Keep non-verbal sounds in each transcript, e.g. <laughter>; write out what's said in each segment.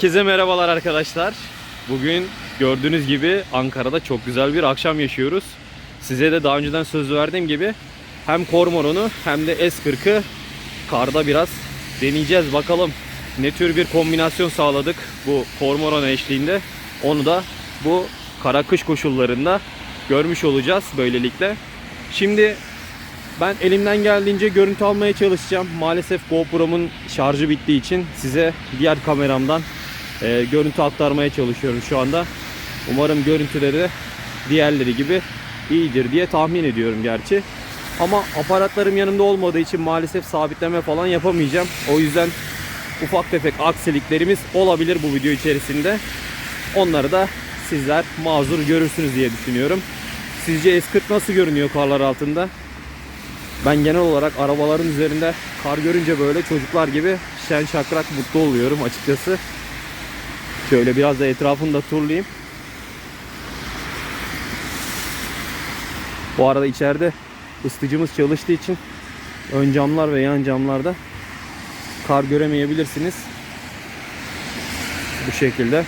Herkese merhabalar arkadaşlar. Bugün gördüğünüz gibi Ankara'da çok güzel bir akşam yaşıyoruz. Size de daha önceden söz verdiğim gibi hem Kormoran'ı hem de S40'ı karda biraz deneyeceğiz. Bakalım ne tür bir kombinasyon sağladık bu Kormoran eşliğinde. Onu da bu kara kış koşullarında görmüş olacağız böylelikle. Şimdi ben elimden geldiğince görüntü almaya çalışacağım. Maalesef GoPro'mun şarjı bittiği için size diğer kameramdan e, görüntü aktarmaya çalışıyorum şu anda. Umarım görüntüleri diğerleri gibi iyidir diye tahmin ediyorum gerçi. Ama aparatlarım yanımda olmadığı için maalesef sabitleme falan yapamayacağım. O yüzden ufak tefek aksiliklerimiz olabilir bu video içerisinde. Onları da sizler mazur görürsünüz diye düşünüyorum. Sizce S40 nasıl görünüyor karlar altında? Ben genel olarak arabaların üzerinde kar görünce böyle çocuklar gibi şen şakrak mutlu oluyorum açıkçası. Şöyle biraz da etrafını da turlayayım. Bu arada içeride ısıtıcımız çalıştığı için ön camlar ve yan camlarda kar göremeyebilirsiniz. Bu şekilde.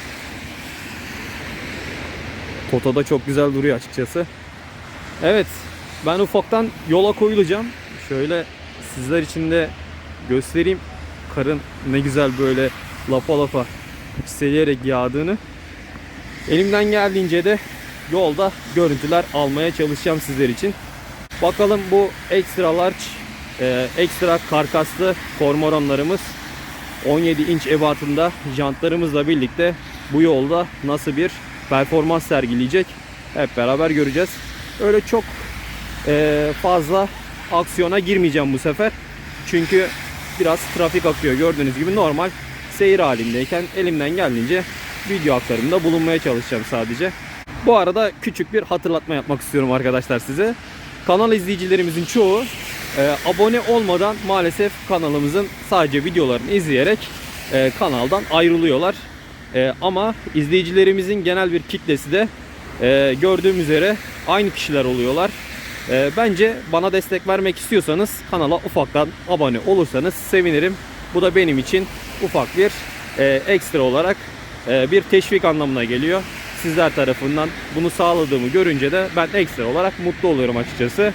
Toto'da çok güzel duruyor açıkçası. Evet, ben ufaktan yola koyulacağım. Şöyle sizler için de göstereyim. Karın ne güzel böyle lapa lapa çiseleyerek yağdığını. Elimden geldiğince de yolda görüntüler almaya çalışacağım sizler için. Bakalım bu extra large, e, ekstra karkaslı kormoranlarımız 17 inç ebatında jantlarımızla birlikte bu yolda nasıl bir performans sergileyecek hep beraber göreceğiz. Öyle çok e, fazla aksiyona girmeyeceğim bu sefer. Çünkü biraz trafik akıyor gördüğünüz gibi normal seyir halindeyken elimden geldiğince video aktarımında bulunmaya çalışacağım sadece. Bu arada küçük bir hatırlatma yapmak istiyorum arkadaşlar size. Kanal izleyicilerimizin çoğu e, abone olmadan maalesef kanalımızın sadece videolarını izleyerek e, kanaldan ayrılıyorlar. E, ama izleyicilerimizin genel bir kitlesi de e, gördüğüm üzere aynı kişiler oluyorlar. E, bence bana destek vermek istiyorsanız kanala ufaktan abone olursanız sevinirim. Bu da benim için ufak bir e, ekstra olarak e, bir teşvik anlamına geliyor. Sizler tarafından bunu sağladığımı görünce de ben ekstra olarak mutlu oluyorum açıkçası.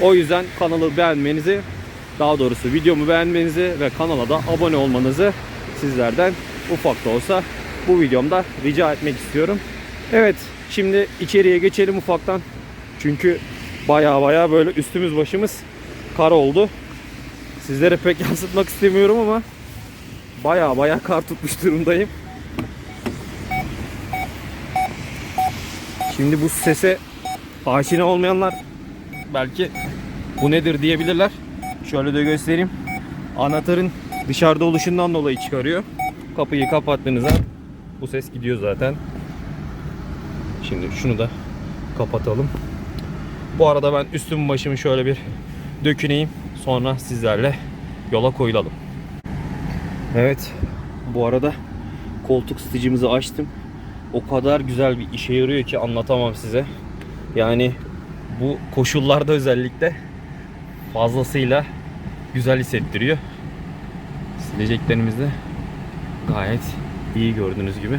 O yüzden kanalı beğenmenizi, daha doğrusu videomu beğenmenizi ve kanala da abone olmanızı sizlerden ufak da olsa bu videomda rica etmek istiyorum. Evet, şimdi içeriye geçelim ufaktan. Çünkü baya baya böyle üstümüz başımız kar oldu. Sizlere pek yansıtmak istemiyorum ama baya baya kar tutmuş durumdayım. Şimdi bu sese aşina olmayanlar belki bu nedir diyebilirler. Şöyle de göstereyim. Anahtarın dışarıda oluşundan dolayı çıkarıyor. Kapıyı kapattığınızda bu ses gidiyor zaten. Şimdi şunu da kapatalım. Bu arada ben üstüm başımı şöyle bir döküneyim. Sonra sizlerle yola koyulalım. Evet. Bu arada koltuk ısıtıcımızı açtım. O kadar güzel bir işe yarıyor ki anlatamam size. Yani bu koşullarda özellikle fazlasıyla güzel hissettiriyor. Sileceklerimiz de gayet iyi gördüğünüz gibi.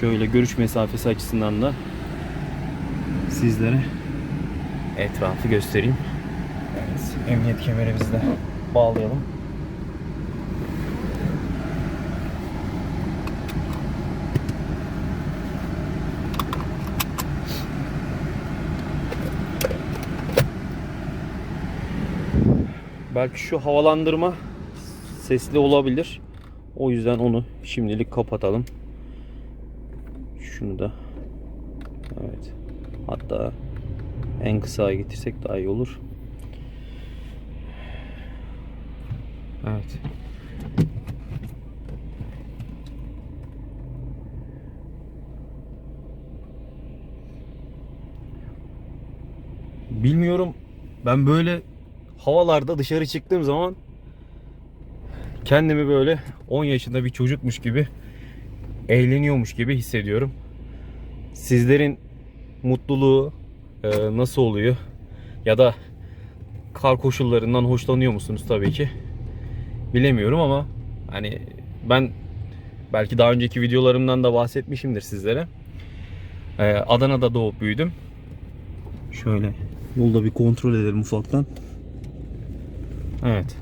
Şöyle görüş mesafesi açısından da sizlere etrafı göstereyim. Emniyet kemerimizi de bağlayalım. Belki şu havalandırma sesli olabilir. O yüzden onu şimdilik kapatalım. Şunu da Evet. Hatta en kısaya getirsek daha iyi olur. Evet. Bilmiyorum. Ben böyle havalarda dışarı çıktığım zaman kendimi böyle 10 yaşında bir çocukmuş gibi eğleniyormuş gibi hissediyorum. Sizlerin mutluluğu e, nasıl oluyor? Ya da kar koşullarından hoşlanıyor musunuz tabii ki? Bilemiyorum ama hani ben Belki daha önceki videolarımdan da bahsetmişimdir sizlere. Ee, Adana'da doğup büyüdüm. Şöyle yolda bir kontrol edelim ufaktan. Evet.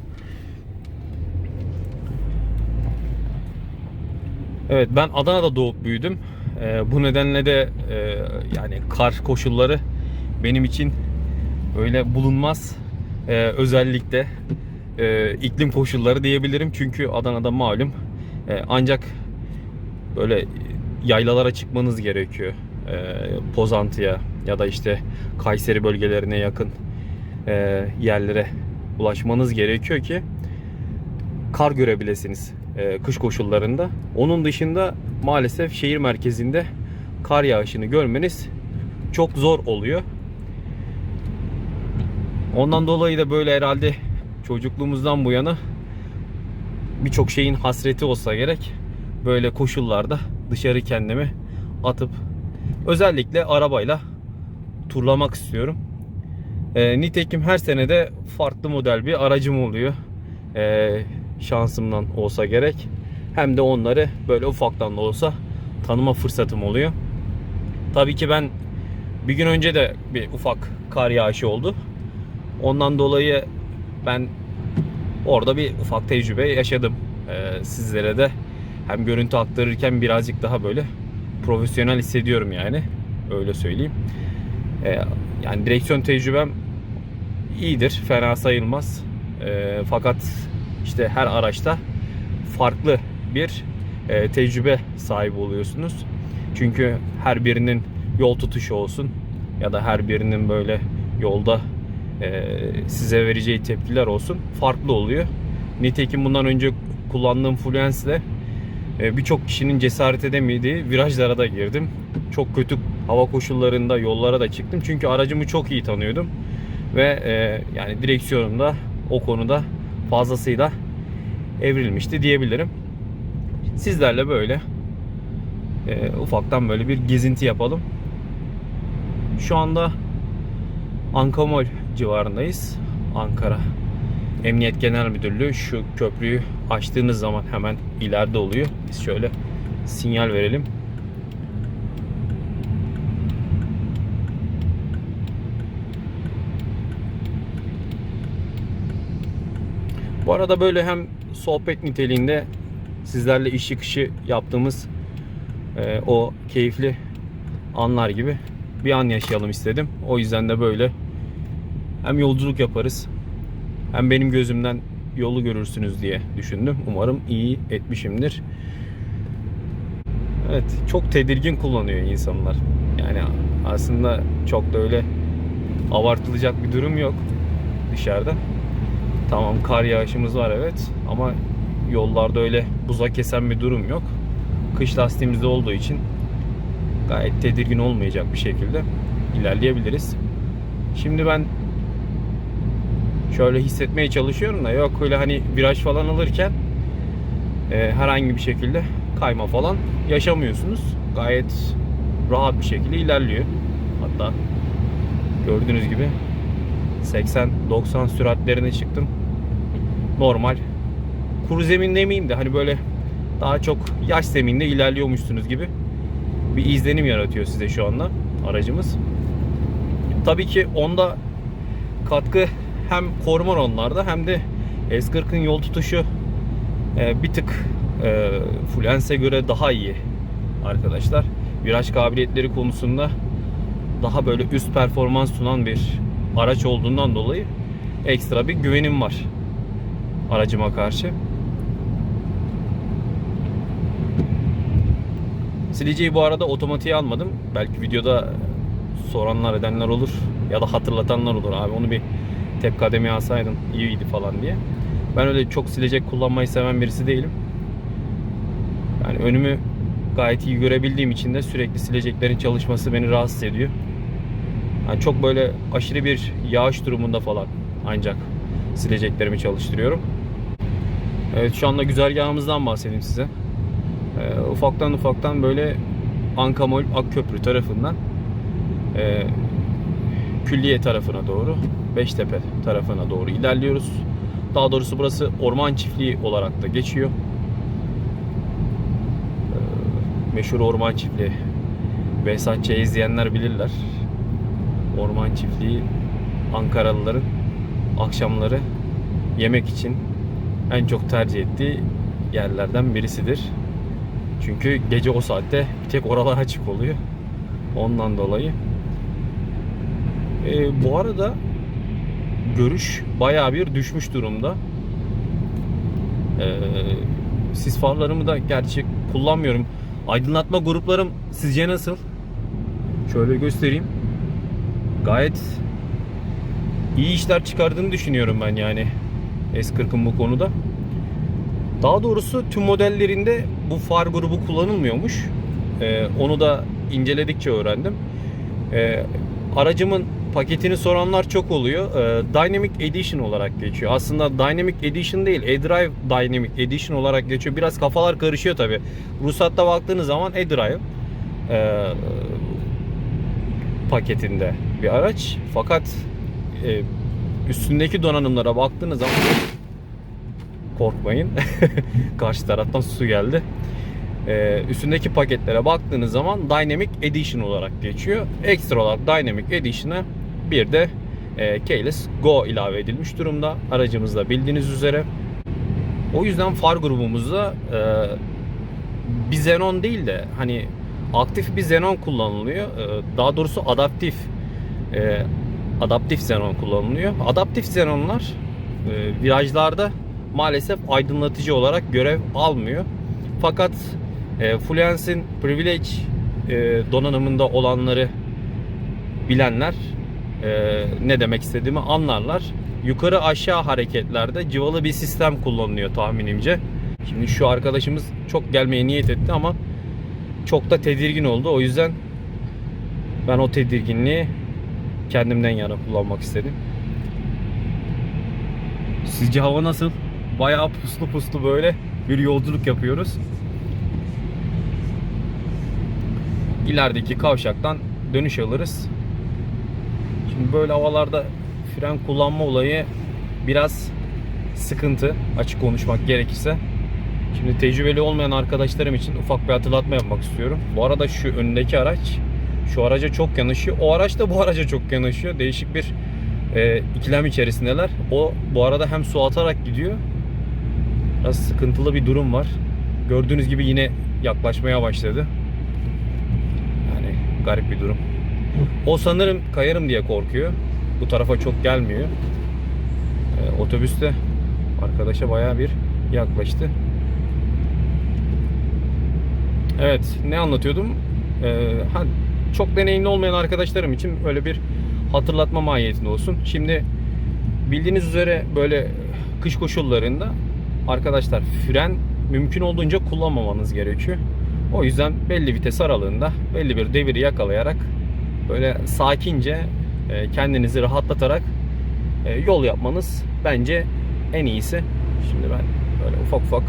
Evet ben Adana'da doğup büyüdüm. Ee, bu nedenle de e, yani kar koşulları benim için öyle bulunmaz. Ee, özellikle e, iklim koşulları diyebilirim. Çünkü Adana'da malum e, ancak böyle yaylalara çıkmanız gerekiyor. E, Pozantı'ya ya da işte Kayseri bölgelerine yakın e, yerlere ulaşmanız gerekiyor ki kar görebilesiniz e, kış koşullarında. Onun dışında maalesef şehir merkezinde kar yağışını görmeniz çok zor oluyor. Ondan dolayı da böyle herhalde çocukluğumuzdan bu yana birçok şeyin hasreti olsa gerek böyle koşullarda dışarı kendimi atıp özellikle arabayla turlamak istiyorum. E, nitekim her senede farklı model bir aracım oluyor. E, şansımdan olsa gerek. Hem de onları böyle ufaktan da olsa tanıma fırsatım oluyor. Tabii ki ben bir gün önce de bir ufak kar yağışı oldu. Ondan dolayı ben orada bir ufak tecrübe yaşadım. Ee, sizlere de hem görüntü aktarırken birazcık daha böyle profesyonel hissediyorum yani. Öyle söyleyeyim. Ee, yani direksiyon tecrübem iyidir. Fena sayılmaz. Ee, fakat işte her araçta farklı bir e, tecrübe sahibi oluyorsunuz. Çünkü her birinin yol tutuşu olsun ya da her birinin böyle yolda size vereceği tepkiler olsun farklı oluyor. Nitekim bundan önce kullandığım Fluence'le e, birçok kişinin cesaret edemediği virajlara da girdim. Çok kötü hava koşullarında yollara da çıktım. Çünkü aracımı çok iyi tanıyordum. Ve e, yani direksiyonum da o konuda fazlasıyla evrilmişti diyebilirim. Sizlerle böyle e, ufaktan böyle bir gezinti yapalım. Şu anda Ankamol civarındayız. Ankara Emniyet Genel Müdürlüğü şu köprüyü açtığınız zaman hemen ileride oluyor. Biz şöyle sinyal verelim. Bu arada böyle hem sohbet niteliğinde sizlerle iş çıkışı yaptığımız e, o keyifli anlar gibi bir an yaşayalım istedim. O yüzden de böyle hem yolculuk yaparız hem benim gözümden yolu görürsünüz diye düşündüm. Umarım iyi etmişimdir. Evet, çok tedirgin kullanıyor insanlar. Yani aslında çok da öyle abartılacak bir durum yok dışarıda. Tamam kar yağışımız var evet ama yollarda öyle buza kesen bir durum yok. Kış lastiğimizde olduğu için gayet tedirgin olmayacak bir şekilde ilerleyebiliriz. Şimdi ben şöyle hissetmeye çalışıyorum da yok öyle hani viraj falan alırken e, herhangi bir şekilde kayma falan yaşamıyorsunuz. Gayet rahat bir şekilde ilerliyor. Hatta gördüğünüz gibi 80-90 süratlerine çıktım. Normal kuru zemin demeyeyim de hani böyle daha çok yaş zeminde ilerliyormuşsunuz gibi bir izlenim yaratıyor size şu anda aracımız. Tabii ki onda katkı hem korumar onlarda hem de S40'ın yol tutuşu e, bir tık e, Fluence'e göre daha iyi arkadaşlar. Viraj kabiliyetleri konusunda daha böyle üst performans sunan bir araç olduğundan dolayı ekstra bir güvenim var aracıma karşı. Sileceği bu arada otomatiğe almadım. Belki videoda soranlar edenler olur ya da hatırlatanlar olur abi onu bir tek kademeye alsaydın iyiydi falan diye. Ben öyle çok silecek kullanmayı seven birisi değilim. Yani önümü gayet iyi görebildiğim için de sürekli sileceklerin çalışması beni rahatsız ediyor. Yani çok böyle aşırı bir yağış durumunda falan ancak sileceklerimi çalıştırıyorum. Evet şu anda güzergahımızdan bahsedeyim size. Ee, ufaktan ufaktan böyle Ankamol Akköprü tarafından e, külliye tarafına doğru Beştepe tarafına doğru ilerliyoruz. Daha doğrusu burası orman çiftliği olarak da geçiyor. meşhur orman çiftliği. Behzat Ç. izleyenler bilirler. Orman çiftliği Ankaralıların akşamları yemek için en çok tercih ettiği yerlerden birisidir. Çünkü gece o saatte bir tek oralar açık oluyor. Ondan dolayı. Ee, bu arada görüş bayağı bir düşmüş durumda. Ee, sis farlarımı da gerçi kullanmıyorum. Aydınlatma gruplarım sizce nasıl? Şöyle göstereyim. Gayet iyi işler çıkardığını düşünüyorum ben yani S40'ın bu konuda. Daha doğrusu tüm modellerinde bu far grubu kullanılmıyormuş. Ee, onu da inceledikçe öğrendim. Ee, aracımın paketini soranlar çok oluyor. Ee, Dynamic Edition olarak geçiyor. Aslında Dynamic Edition değil, eDrive Dynamic Edition olarak geçiyor. Biraz kafalar karışıyor tabi. Ruhsatta baktığınız zaman eDrive e, paketinde bir araç. Fakat e, üstündeki donanımlara baktığınız zaman korkmayın. <laughs> Karşı taraftan su geldi. Ee, üstündeki paketlere baktığınız zaman Dynamic Edition olarak geçiyor. Ekstra olarak Dynamic Edition'a bir de e, Keyless Go ilave edilmiş durumda. Aracımızda bildiğiniz üzere. O yüzden far grubumuzda e, bir xenon değil de hani aktif bir xenon kullanılıyor. E, daha doğrusu adaptif e, adaptif xenon kullanılıyor. Adaptif xenonlar e, virajlarda maalesef aydınlatıcı olarak görev almıyor. Fakat e, Fluence'in Privilege e, donanımında olanları bilenler e, ne demek istediğimi anlarlar. Yukarı aşağı hareketlerde cıvalı bir sistem kullanılıyor tahminimce. Şimdi şu arkadaşımız çok gelmeye niyet etti ama çok da tedirgin oldu. O yüzden ben o tedirginliği kendimden yana kullanmak istedim. Sizce hava nasıl? Bayağı puslu puslu böyle bir yolculuk yapıyoruz. İlerideki kavşaktan dönüş alırız. Şimdi böyle havalarda fren kullanma olayı biraz sıkıntı açık konuşmak gerekirse. Şimdi tecrübeli olmayan arkadaşlarım için ufak bir hatırlatma yapmak istiyorum. Bu arada şu önündeki araç şu araca çok yanaşıyor. O araç da bu araca çok yanaşıyor. Değişik bir e, ikilem içerisindeler. O bu arada hem su atarak gidiyor. Biraz sıkıntılı bir durum var. Gördüğünüz gibi yine yaklaşmaya başladı. Yani garip bir durum. O sanırım kayarım diye korkuyor. Bu tarafa çok gelmiyor. E, otobüste arkadaşa bayağı bir yaklaştı. Evet, ne anlatıyordum? Ee, ha, çok deneyimli olmayan arkadaşlarım için öyle bir hatırlatma mahiyetinde olsun. Şimdi bildiğiniz üzere böyle kış koşullarında arkadaşlar fren mümkün olduğunca kullanmamanız gerekiyor. O yüzden belli vites aralığında belli bir deviri yakalayarak böyle sakince e, kendinizi rahatlatarak e, yol yapmanız bence en iyisi. Şimdi ben böyle ufak ufak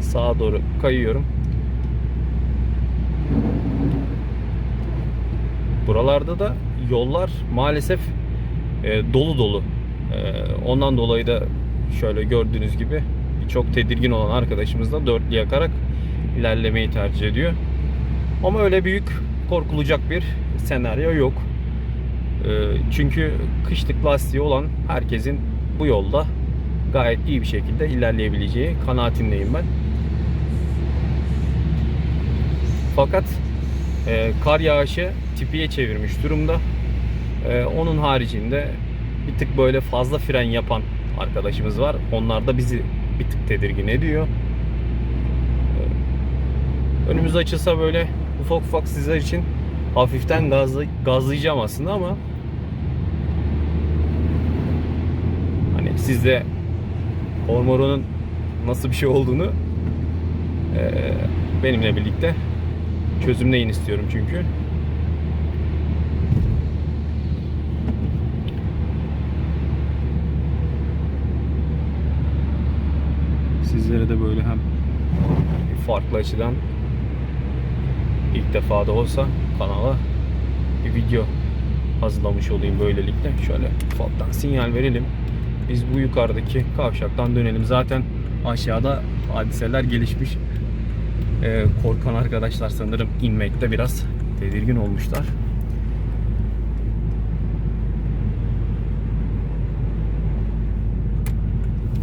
sağa doğru kayıyorum. Buralarda da yollar maalesef e, dolu dolu. Ondan dolayı da şöyle gördüğünüz gibi çok tedirgin olan arkadaşımız da dörtlü yakarak ilerlemeyi tercih ediyor. Ama öyle büyük korkulacak bir senaryo yok. E, çünkü kışlık lastiği olan herkesin bu yolda gayet iyi bir şekilde ilerleyebileceği kanaatindeyim ben. Fakat e, kar yağışı tipiye çevirmiş durumda. E, onun haricinde bir tık böyle fazla fren yapan arkadaşımız var. Onlar da bizi bir tık tedirgin ediyor. E, önümüz açılsa böyle ufak ufak sizler için hafiften gazlı, gazlayacağım aslında ama hani siz de Ormoron'un nasıl bir şey olduğunu e, benimle birlikte çözümleyin istiyorum çünkü. Sizlere de böyle hem farklı açıdan ilk defa da olsa kanala bir video hazırlamış olayım böylelikle. Şöyle ufaktan sinyal verelim. Biz bu yukarıdaki kavşaktan dönelim. Zaten aşağıda hadiseler gelişmiş. Ee, korkan arkadaşlar sanırım inmekte biraz tedirgin olmuşlar.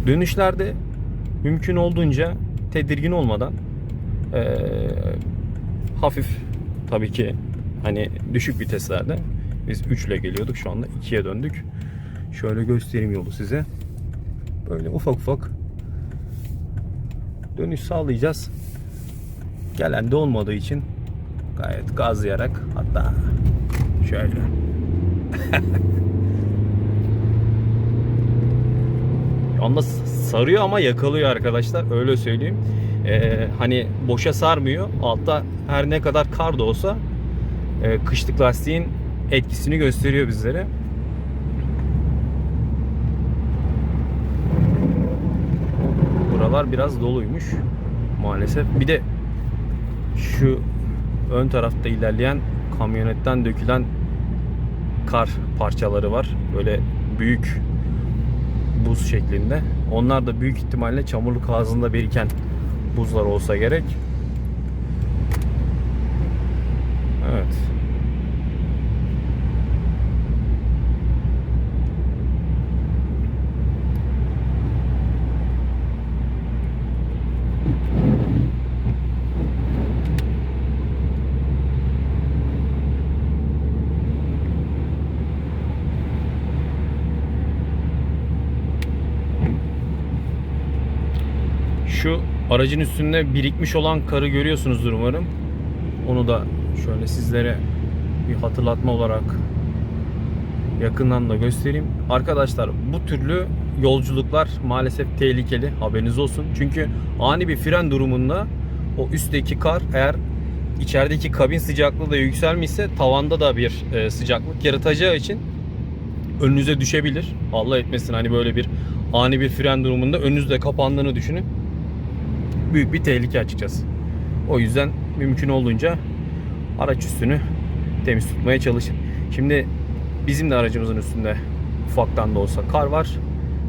Dönüşlerde mümkün olduğunca tedirgin olmadan ee, hafif tabii ki hani düşük viteslerde biz 3 ile geliyorduk şu anda 2'ye döndük. Şöyle göstereyim yolu size. Böyle ufak ufak dönüş sağlayacağız. Gelen de olmadığı için gayet gazlayarak hatta şöyle <laughs> Anda sarıyor ama yakalıyor arkadaşlar öyle söyleyeyim. Ee, hani boşa sarmıyor. Altta her ne kadar kar da olsa e, kışlık lastiğin etkisini gösteriyor bizlere. Buralar biraz doluymuş maalesef. Bir de şu ön tarafta ilerleyen kamyonetten dökülen kar parçaları var. Böyle büyük buz şeklinde. Onlar da büyük ihtimalle çamurluk ağzında biriken buzlar olsa gerek. Evet. Şu aracın üstünde birikmiş olan karı görüyorsunuzdur umarım. Onu da şöyle sizlere bir hatırlatma olarak yakından da göstereyim. Arkadaşlar bu türlü yolculuklar maalesef tehlikeli. Haberiniz olsun. Çünkü ani bir fren durumunda o üstteki kar eğer içerideki kabin sıcaklığı da yükselmişse tavanda da bir e, sıcaklık yaratacağı için önünüze düşebilir. Allah etmesin hani böyle bir ani bir fren durumunda önünüzde kapandığını düşünün büyük bir tehlike açıkçası. O yüzden mümkün olduğunca araç üstünü temiz tutmaya çalışın. Şimdi bizim de aracımızın üstünde ufaktan da olsa kar var.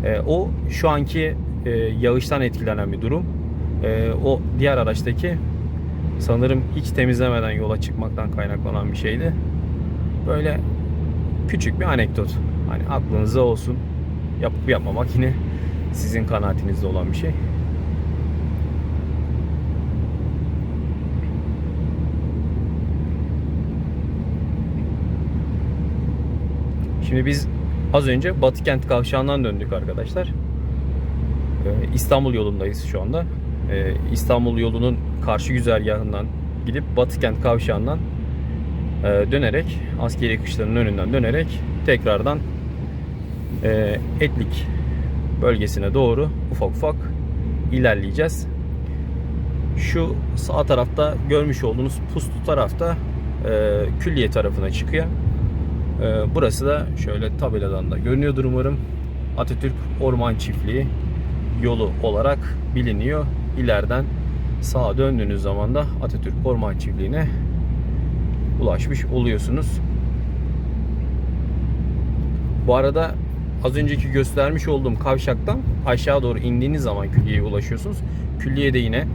Ee, o şu anki e, yağıştan etkilenen bir durum. Ee, o diğer araçtaki sanırım hiç temizlemeden yola çıkmaktan kaynaklanan bir şeydi. Böyle küçük bir anekdot. Hani aklınızda olsun. Yapıp yapmamak yine sizin kanaatinizde olan bir şey. Şimdi biz az önce Batıkent kavşağından döndük arkadaşlar. Ee, İstanbul yolundayız şu anda. Ee, İstanbul yolunun karşı güzergahından gidip Batıkent kavşağından e, dönerek askeri kışlanın önünden dönerek tekrardan e, Etlik bölgesine doğru ufak ufak ilerleyeceğiz. Şu sağ tarafta görmüş olduğunuz puslu tarafta e, külliye tarafına çıkıyor. Ee, Burası da şöyle tabeladan da görünüyordur umarım. Atatürk Orman Çiftliği yolu olarak biliniyor. İleriden sağa döndüğünüz zaman da Atatürk Orman Çiftliği'ne ulaşmış oluyorsunuz. Bu arada az önceki göstermiş olduğum kavşaktan aşağı doğru indiğiniz zaman külliyeye ulaşıyorsunuz. Külliye de yine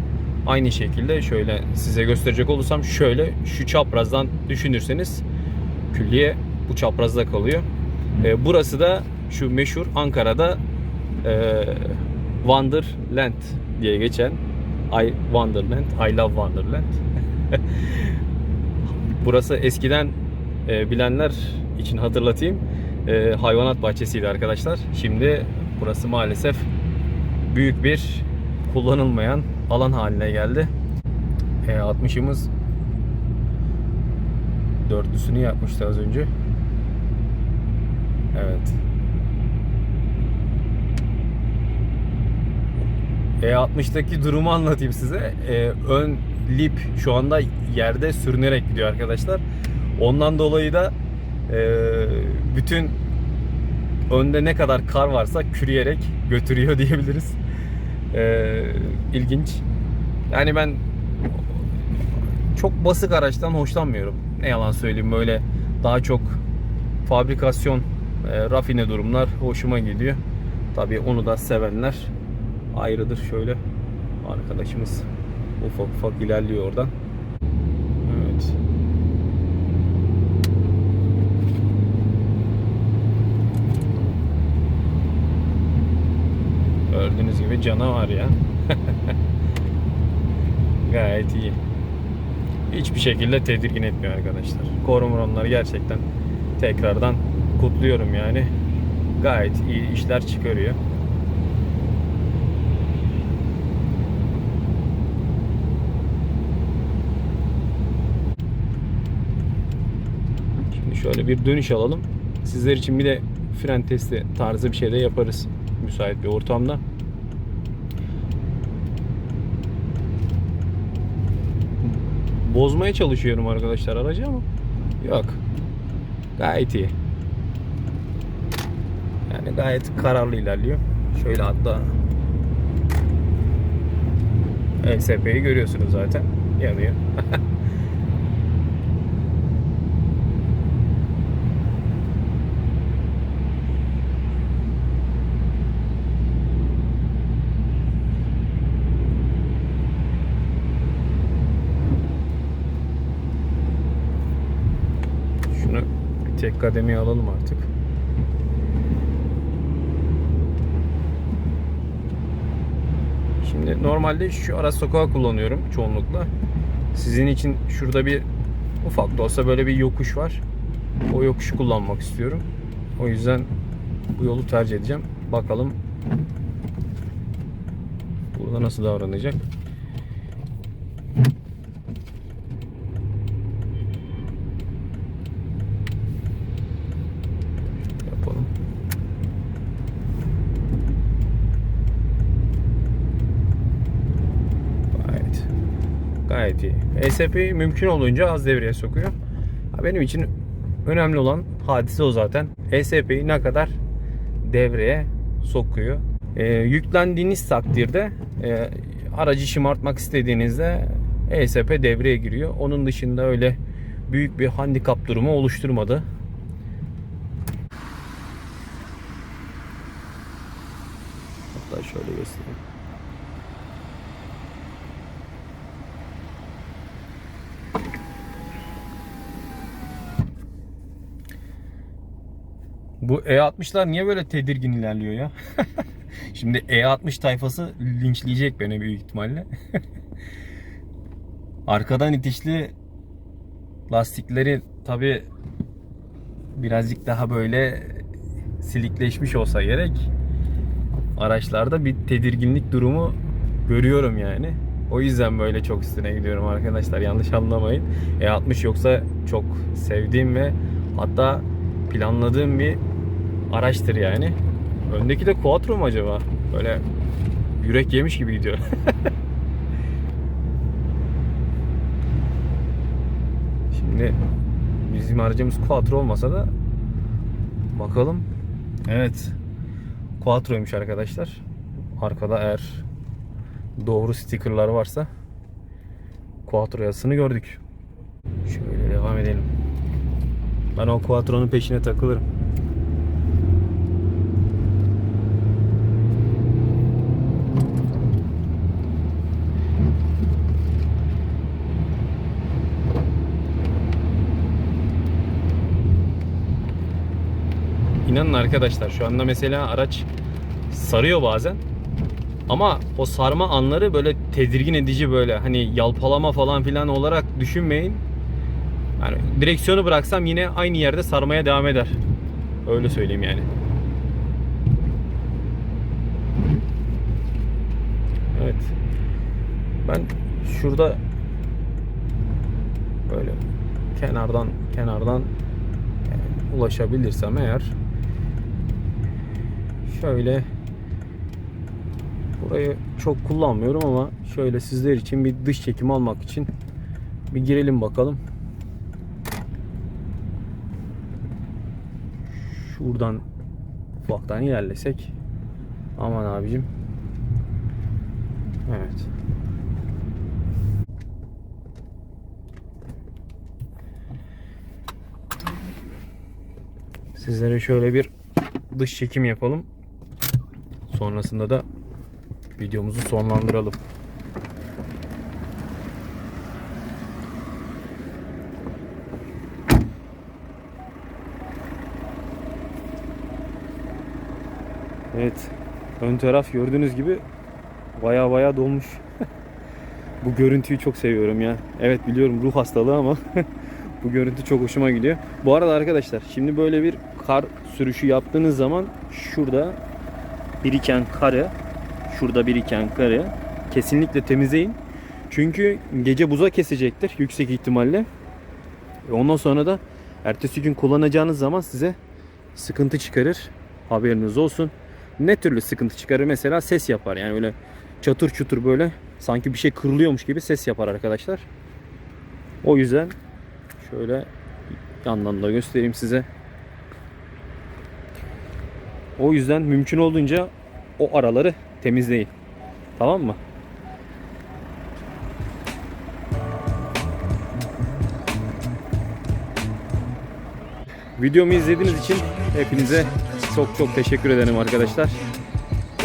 aynı şekilde şöyle size gösterecek olursam şöyle şu çaprazdan düşünürseniz külliye bu çaprazda kalıyor. E, burası da şu meşhur Ankara'da e, Wonderland diye geçen I Wonderland, I Love Wonderland. <laughs> burası eskiden e, bilenler için hatırlatayım. E, hayvanat bahçesiydi arkadaşlar. Şimdi burası maalesef büyük bir kullanılmayan alan haline geldi. E, 60'ımız dörtlüsünü yapmıştı az önce. Evet. E60'daki durumu anlatayım size. E, ön lip şu anda yerde sürünerek gidiyor arkadaşlar. Ondan dolayı da e, bütün önde ne kadar kar varsa kürüyerek götürüyor <laughs> diyebiliriz. E, ilginç. Yani ben çok basık araçtan hoşlanmıyorum. Ne yalan söyleyeyim böyle daha çok fabrikasyon e, rafine durumlar hoşuma gidiyor. Tabii onu da sevenler ayrıdır. Şöyle arkadaşımız Ufak ufak ilerliyor oradan. Evet. Gördüğünüz gibi canavar ya. <laughs> Gayet iyi. Hiçbir şekilde tedirgin etmiyor arkadaşlar. Kormoranları gerçekten tekrardan kutluyorum yani. Gayet iyi işler çıkarıyor. Şimdi şöyle bir dönüş alalım. Sizler için bir de fren testi tarzı bir şey de yaparız. Müsait bir ortamda. Bozmaya çalışıyorum arkadaşlar aracı ama yok. Gayet iyi. Yani gayet kararlı ilerliyor. Şöyle hatta ESP'yi görüyorsunuz zaten. Yanıyor. <laughs> Şunu tek kademeye alalım artık. Şimdi normalde şu ara sokağı kullanıyorum çoğunlukla. Sizin için şurada bir ufak da olsa böyle bir yokuş var. O yokuşu kullanmak istiyorum. O yüzden bu yolu tercih edeceğim. Bakalım burada nasıl davranacak. Yapalım. Gayet. ESP'yi mümkün olduğunca az devreye sokuyor. Benim için önemli olan hadise o zaten. ESP'yi ne kadar devreye sokuyor. Ee, yüklendiğiniz takdirde e, aracı şımartmak istediğinizde ESP devreye giriyor. Onun dışında öyle büyük bir handikap durumu oluşturmadı. Hatta şöyle göstereyim. Bu E60'lar niye böyle tedirgin ilerliyor ya? <laughs> Şimdi E60 tayfası linçleyecek beni büyük ihtimalle. <laughs> Arkadan itişli lastikleri tabi birazcık daha böyle silikleşmiş olsa gerek. Araçlarda bir tedirginlik durumu görüyorum yani. O yüzden böyle çok üstüne gidiyorum arkadaşlar. Yanlış anlamayın. E60 yoksa çok sevdiğim ve hatta planladığım bir araçtır yani. Öndeki de Quattro mu acaba? Böyle yürek yemiş gibi gidiyor. <laughs> Şimdi bizim aracımız Quattro olmasa da bakalım. Evet. Quattro'ymuş arkadaşlar. Arkada eğer doğru stickerlar varsa Quattro yazısını gördük. Şöyle devam edelim. Ben o Quattro'nun peşine takılırım. İnanın arkadaşlar şu anda mesela araç sarıyor bazen. Ama o sarma anları böyle tedirgin edici böyle hani yalpalama falan filan olarak düşünmeyin. Yani direksiyonu bıraksam yine aynı yerde sarmaya devam eder. Öyle söyleyeyim yani. Evet. Ben şurada böyle kenardan kenardan ulaşabilirsem eğer şöyle burayı çok kullanmıyorum ama şöyle sizler için bir dış çekim almak için bir girelim bakalım. Şuradan ufaktan ilerlesek. Aman abicim. Evet. Sizlere şöyle bir dış çekim yapalım. Sonrasında da videomuzu sonlandıralım. Evet. Ön taraf gördüğünüz gibi baya baya dolmuş. <laughs> bu görüntüyü çok seviyorum ya. Evet biliyorum ruh hastalığı ama <laughs> bu görüntü çok hoşuma gidiyor. Bu arada arkadaşlar şimdi böyle bir kar sürüşü yaptığınız zaman şurada biriken karı şurada biriken karı kesinlikle temizleyin. Çünkü gece buza kesecektir yüksek ihtimalle. Ve ondan sonra da ertesi gün kullanacağınız zaman size sıkıntı çıkarır. Haberiniz olsun. Ne türlü sıkıntı çıkarır? Mesela ses yapar. Yani öyle çatır çutur böyle sanki bir şey kırılıyormuş gibi ses yapar arkadaşlar. O yüzden şöyle yandan da göstereyim size. O yüzden mümkün olduğunca o araları temizleyin. Tamam mı? Videomu izlediğiniz için hepinize çok çok teşekkür ederim arkadaşlar.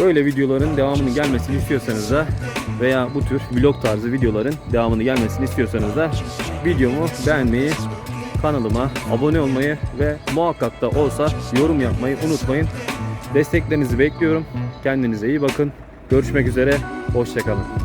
Böyle videoların devamının gelmesini istiyorsanız da veya bu tür vlog tarzı videoların devamını gelmesini istiyorsanız da videomu beğenmeyi, kanalıma abone olmayı ve muhakkak da olsa yorum yapmayı unutmayın. Desteklerinizi bekliyorum. Kendinize iyi bakın. Görüşmek üzere. Hoşçakalın.